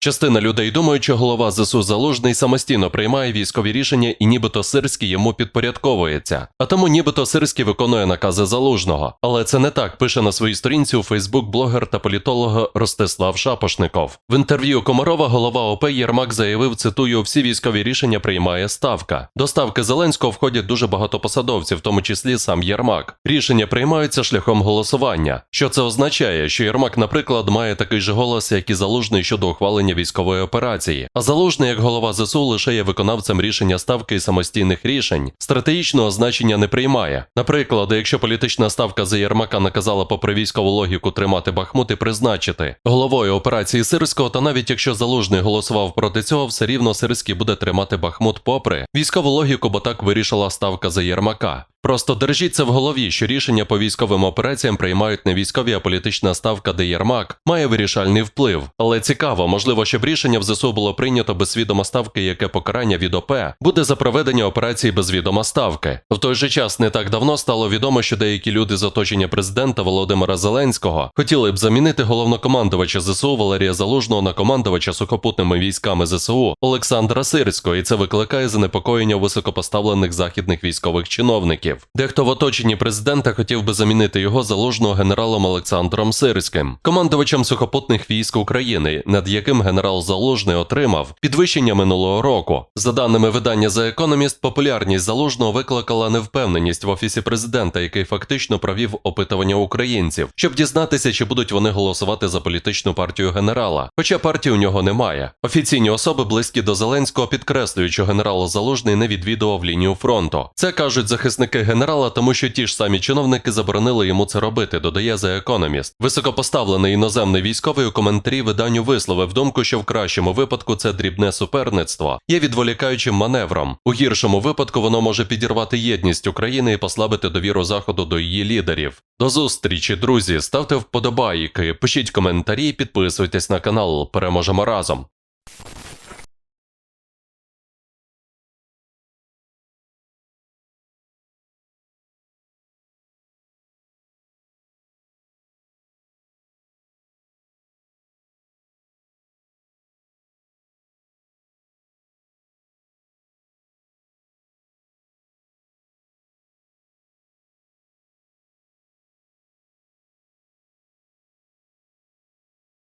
Частина людей думають, що голова ЗСУ Залужний самостійно приймає військові рішення і нібито Сирський йому підпорядковується. А тому нібито Сирський виконує накази Залужного. Але це не так пише на своїй сторінці у Фейсбук блогер та політолог Ростислав Шапошников. В інтерв'ю Комарова голова ОП Єрмак заявив, цитую, всі військові рішення приймає ставка. До ставки Зеленського входять дуже багато посадовців, в тому числі сам Єрмак. Рішення приймаються шляхом голосування. Що це означає? Що Єрмак, наприклад, має такий же голос, як і Залужний щодо ухвалення військової операції. А Залужний, як голова ЗСУ, лише є виконавцем рішення ставки і самостійних рішень. Стратегічного значення не приймає. Наприклад, якщо політична ставка за Єрмака наказала попри військову логіку тримати Бахмут і призначити головою операції Сирського, та навіть якщо Залужний голосував проти цього, все рівно Сирський буде тримати Бахмут попри військову логіку, бо так вирішила ставка за Єрмака. Просто держіть це в голові, що рішення по військовим операціям приймають не військові, а політична ставка, де Єрмак має вирішальний вплив. Але цікаво, можливо, щоб рішення в ЗСУ було прийнято без відома ставки, яке покарання від ОП буде за проведення операції без відома ставки. В той же час не так давно стало відомо, що деякі люди з оточення президента Володимира Зеленського хотіли б замінити головнокомандувача ЗСУ Валерія Залужного на командувача сухопутними військами ЗСУ Олександра Сирського, і це викликає занепокоєння високопоставлених західних військових чиновників. Дехто в оточенні президента хотів би замінити його залужного генералом Олександром Сирським, командувачем сухопутних військ України, над яким генерал Залужний отримав підвищення минулого року. За даними видання The Economist, популярність залужного викликала невпевненість в офісі президента, який фактично провів опитування українців, щоб дізнатися, чи будуть вони голосувати за політичну партію генерала. Хоча партії у нього немає. Офіційні особи близькі до Зеленського підкреслюють, що генерал Залужний не відвідував лінію фронту. Це кажуть захисники генерала, тому що ті ж самі чиновники заборонили йому це робити, додає The Economist. Високопоставлений іноземний військовий у коментарі виданню висловив думку, що в кращому випадку це дрібне суперництво є відволікаючим маневром. У гіршому випадку воно може підірвати єдність України і послабити довіру заходу до її лідерів. До зустрічі, друзі. Ставте вподобайки, пишіть коментарі, підписуйтесь на канал. Переможемо разом.